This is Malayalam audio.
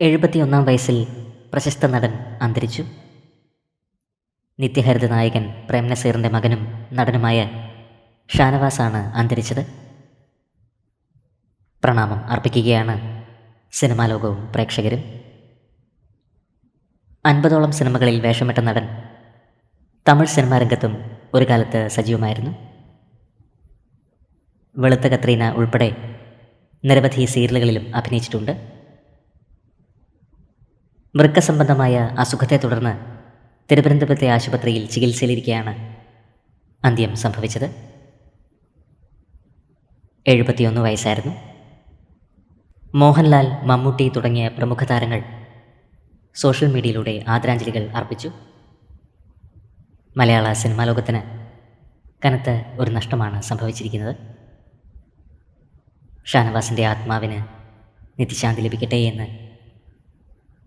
എഴുപത്തിയൊന്നാം വയസ്സിൽ പ്രശസ്ത നടൻ അന്തരിച്ചു. നിത്യഹരിത നായകൻ പ്രേം നസീറിന്റെ മകനും നടനുമായ ഷാനവാസാണ് അന്തരിച്ചത്. പ്രണാമം അർപ്പിക്കുകയാണ് സിനിമാ ലോകവും പ്രേക്ഷകരും. അൻപതോളം സിനിമകളിൽ വേഷമിട്ട നടൻ തമിഴ് സിനിമാ രംഗത്തും ഒരു കാലത്ത് സജീവമായിരുന്നു. വെളുത്ത കത്രീന ഉൾപ്പെടെ നിരവധി സീരിയലുകളിലും അഭിനയിച്ചിട്ടുണ്ട്. വൃക്ക സംബന്ധമായ അസുഖത്തെ തുടർന്ന് തിരുവനന്തപുരത്തെ ആശുപത്രിയിൽ ചികിത്സയിലിരിക്കെയാണ് അന്ത്യം സംഭവിച്ചത്. എഴുപത്തിയൊന്ന് വയസ്സായിരുന്നു. മോഹൻലാൽ മമ്മൂട്ടി തുടങ്ങിയ പ്രമുഖ താരങ്ങൾ സോഷ്യൽ മീഡിയയിലൂടെ ആദരാഞ്ജലികൾ അർപ്പിച്ചു. മലയാള സിനിമാ ലോകത്തിന് കനത്ത ഒരു നഷ്ടമാണ് സംഭവിച്ചിരിക്കുന്നത്. ഷാനവാസിന്റെ ആത്മാവിന് നിത്യശാന്തി ലഭിക്കട്ടെ എന്ന്